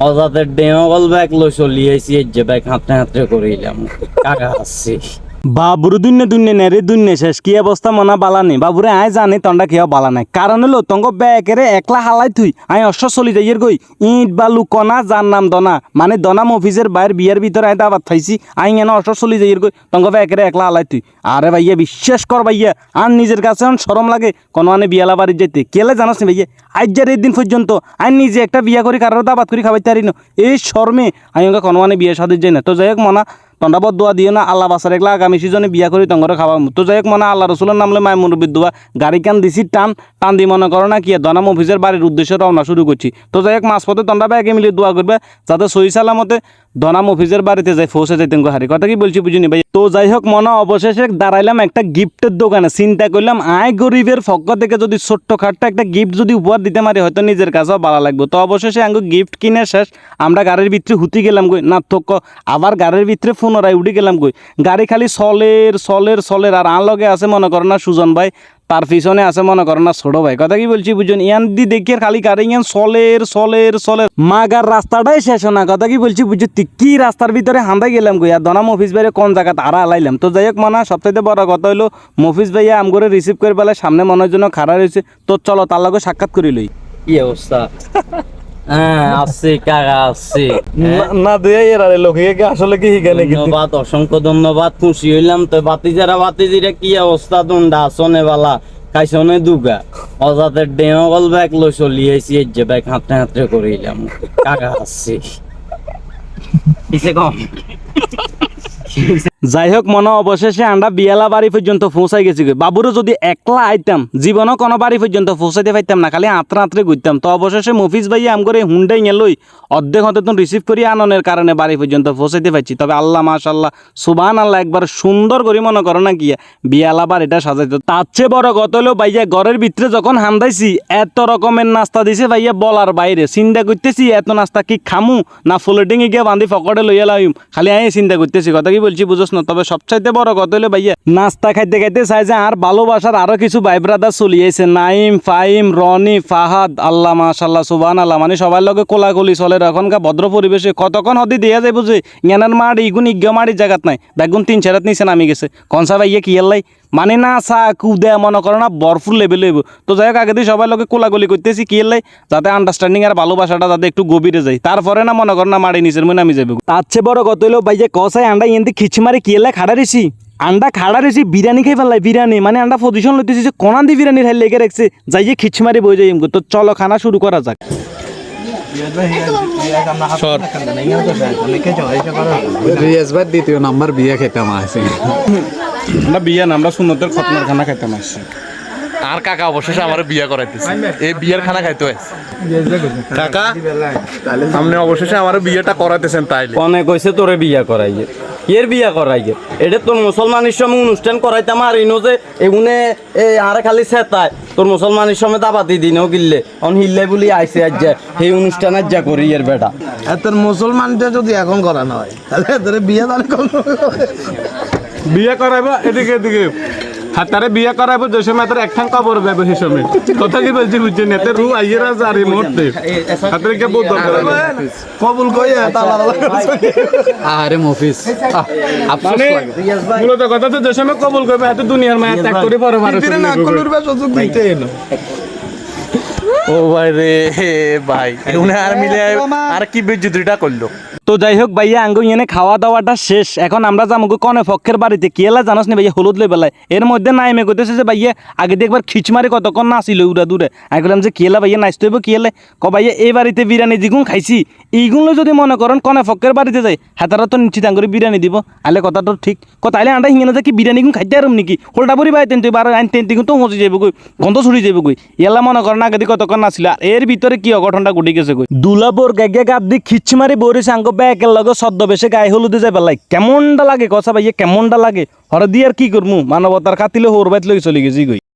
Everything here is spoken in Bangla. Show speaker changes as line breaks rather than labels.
অজাতের ডেমগল ব্যাগ লো চলি আইছি যে ব্যাগ হাতে হাতে করিলাম কাকা আসছি
বাবুর দুন্য দুন্য নেরে দুন্য শেষ। কি অবস্থা মনা বালা নেই বাবুরে আয় জানি তন্ডা খেয়া বালা নাই? কারণ হলো, তঙ্গ ব্যাগেরে একলা হালাই থুই আই অশ্ব চলি যাইয়ের গই। ইট, বালু কনা যার নাম দনা। মানে দনাম অফিসের বাইর বিয়ের ভিতরে আয় দাবাত খাইছি আই এনে অশ্ব চলি যাইয়ের গই। তঙ্গ ব্যাগেরে একলা হালাই তুই আরে ভাইয়া, বিশ্বাস কর ভাইয়া আর নিজের কাছে সরম লাগে, কোনো আনে বিয়ালা বাড়ি যেতে কেলে জানাস নি ভাইয়া? আজ যার এই দিন পর্যন্ত আই নিজে একটা বিয়া করি, কারোর দাবাত করি খাবাইতে পারি না। এই শর্মে আমি ওকে কোনো মানে বিয়ে সাথে যাই না। তো যাই হোক মনা বদ দোয়া দিও না আল্লাহ বাসার একলা আগামী সিজনে বিয়া করি তঙ্গরে খাওয়া তো যাই হোক, মনে আল্লাহ রসুলের নামলে মায় মুরব্বী দোয়া। গাড়ি কান দিছি, টান টান দি মনে করো না কি দনাম অফিসের বাড়ির উদ্দেশ্যে রওনা শুরু করছি। তো যাই হোক, মাঝপথে তন্ডা ব্যাগে মিলিয়ে দোয়া করবে, যাতে সহি সালামতে দনাম অফিসের বাড়িতে যাই পৌঁছে যাইতেন হারি। কথা কি বলছি বুঝিনি ভাই? তো যাই হোক, মনে অবশেষে দাঁড়াইলাম একটা গিফটের দোকানে। চিন্তা করলাম, আয় গরিবের পক্ষ থেকে যদি ছোট্ট খাট্ট একটা গিফট যদি উপহার দিতে পারি হয়তো নিজের কাছেও ভালো লাগবে। তো অবশেষে আঙ্গু গিফট কিনে শেষ, আমরা গাড়ির ভিতরে হুতি গেলাম না থক আবার গাড়ির ভিতরে পুনরায় উঠে গেলাম কই গাড়ি খালি সলের সলের সলের আর আন লগে আছে মনে করো না সুজন ভাই, তার পিছনে আছে মনে করো না ছোট ভাই। কথা কি বলছি বুঝুন? ইয়ান দি দেখি খালি গাড়ি ইয়ান সলের সলের সলের মাগার রাস্তাটাই শেষ না কথা কি বলছি বুঝছি কি রাস্তার ভিতরে হান্দা গেলাম কই আর দনাম অফিস বাইরে কোন জায়গাতে আরা আলাইলাম? তো যাই হোক মনে সবথেকে বড় কথা হইল মফিস ভাইয়া আম করে রিসিভ করে পেলে সামনে মনের জন্য খাড়া রয়েছে। তো চলো তার লগে সাক্ষাৎ করি লই।
অবস্থা? হ্যাঁ আসছি কাকা আসছি
না দিয়ে এর লোকে আসলে কি হিগানে
ধন্যবাদ অসংখ্য ধন্যবাদ খুশি হইলাম তো। বাতিজারা বাতিজিরা কি অবস্থা? দণ্ডা আসনে বালা খাইছনে দুগা। অজাতের ডেমগল ব্যাগ লই চলি আইছি এই যে ব্যাগ হাতে হাতে করিলাম। কাকা আসছি কিসে কম?
যাই হোক মনে অবশেষে আমরা বিয়ালা বাড়ি পর্যন্ত পৌঁছাই গেছি। বাবুরও যদি একলা আইতাম জীবনও কোনো বাড়ি পর্যন্ত পৌঁছাইতে পাইতাম না খালি আঁতরা আঁতরে ঘুরতাম তো অবশেষে মফিজ ভাই আম করে হুন্ডাই গেলই অর্ধেক হতে তো রিসিভ করি আননের কারণে বাড়ি পর্যন্ত পৌঁছাইতে পারছি তবে আল্লাহ মাশাল্লাহ সুবান আল্লাহ একবার সুন্দর করে মনে করো না কি বিয়ালা বাড়িটা সাজাইতো তার চেয়ে বড় গত হলো ভাইয়া ঘরের ভিতরে যখন হান্দাইছি, এত রকমের নাস্তা দিছে ভাইয়া বলার বাইরে চিন্তা করতেছি এত নাস্তা কি খামু, না ফ্লোটিং গিয়ে বান্ধি ফকটে লইয়া লাইম খালি আমি চিন্তা করতেছি কথা কি বলছি বুঝোস না, তবে সবচাইতে বড় কথা হলো ভাইয়া, নাস্তা খাইতে খাইতে চাই যে আর ভালোবাসার আরও কিছু ভাই ব্রাদার চলিয়েছে নাইম, ফাইম, রনি, ফাহাদ, আল্লাহ মাশাল্লাহ সুবান আল্লাহ মানে সবার লগে কোলাকুলি চলে এখনকার ভদ্র পরিবেশে কতক্ষণ হদি দিয়া যায় বুঝি? জ্ঞানের মাড়ি ইগুন ইজ্ঞ মাড়ি জায়গাত নাই। বেগুন তিন চারাত নিচে নামি গেছে। কনসা ভাইয়া, কি এল্লাই মানে না, চা কুদে মনে করো না, বরফুল লেভেল হইব। তো যাই হোক, আগে দিয়ে সবাই লোকে কোলাগুলি করতেছি, কি এলাই যাতে আন্ডারস্ট্যান্ডিং আর ভালোবাসাটা যাতে একটু গভীরে যায়। তারপরে না, মনে করো না, মাড়ি নিচের মনে আমি যাব তার চেয়ে বড় কত হইল ভাইয়া কসাই আন্ডা ইয়েন্দি খিচি মারি কি এলাই খাড়া রেছি আন্ডা খাড়া রেছি বিরিয়ানি খাই ফেললাই, বিরিয়ানি। মানে আন্ডা পজিশন লইতেছি যে কোনান বিরিয়ানি খাই লেগে রাখছে যাইয়ে খিচি মারি বই যাই তো চলো, খানা শুরু করা যাক।
রিয়াজবার দ্বিতীয় নাম্বার বিয়ে খেতাম আছে।
আমরা বিয়া না আমরা সুন্নতের খতনার খানা খাইতাম আসছি
আর কাকা অবশেষে আমার বিয়ে করাইতেছে। এই বিয়ের খানা খাইতে কাকা আপনি অবশেষে আমার বিয়েটা করাইতেছেন তাইলে।
কনে কইছে তোরে বিয়া করাইয়ে। এর বিয়া করাইয়ে? এটা তোর মুসলমানের সময় অনুষ্ঠান করাইতাম আর ইনো যে এগুনে এ আরে খালি সেতায়। তোর মুসলমানের সময় দাবাতি দিনও গিললে। অন হিললে বলি আইসে আজ যা সেই অনুষ্ঠান আজ যা করি এর বেটা।
এত মুসলমানটা যদি এখন করানো হয় তাহলে তোর বিয়ে দান করব।
বিয়ে করাইবা এদিকে এদিকে। হাতারে বিয়ে করাইবো যে সময় তার একখান কবর যাবে সেই সময়। কথা কি বলছি বুঝছেন এতে রু আইয়েরা জারি মুহূর্তে। হাতারে কে বহুত দরকার
কবুল কইয়া তালা
আরে মফিস আফসোস
মানে
লাগে।
মূলত কথা তো যে সময় কবুল করবে এত দুনিয়ার মায়া ত্যাগ করে পরে মানুষ
না কলুর বা সুযোগ দিতে এলো।
ও ভাই রে হে ভাই উনি আর মিলে আর কি বিদ্যুৎটা করল?
তো যাই হোক ভাইয়া আঙ্গু এনে খাওয়া দাওয়াটা শেষ। এখন আমরা যাব কনে পক্ষের বাড়িতে। কি এলা জানাস না ভাইয়া, হলুদ লই বেলায়। এর মধ্যে নাইমে কইতেছে যে ভাইয়া, আগে দিয়ে একবার খিচমারি কতক্ষণ নাছিল উড়া দূরে। আমি বললাম যে কিয়েলা ভাইয়া নাচতে হইব কিয়েলে ক ভাইয়া, এই বাড়িতে বিরিয়ানি যেগুন খাইছি। এইগুলো যদি মনে করেন কনে পক্ষের বাড়িতে যাই হাতারা তো নিশ্চিত আঙ্গুরি বিরিয়ানি দিব। আলে কথাটা ঠিক। কথা আইলে আন্ডা হিঙে না কি বিরিয়ানি গুণ খাইতে আরম নাকি? হোলটা পরি ভাই তেন তুই বার আইন তেন তো হঁচি যাবে কই, গন্ধ ছড়ি যাবে কই। এলা মনে করেন আগে কতক্ষণ নাছিল আর এর ভিতরে কি অঘটনটা ঘটে গেছে কই? দুলাবোর গেগে গাব দি খিচমারি বরিস আঙ্গ ব্যাকের লগে ছদ্মবেশে গায়ে হলুদে যাবে লাই কেমনটা লাগে? কথা ভাইয়া, কেমনটা লাগে? হরে দিয়ে আর কি করমু? মানবতার কাতিলে হোর বাইত লই চলে গেছি গই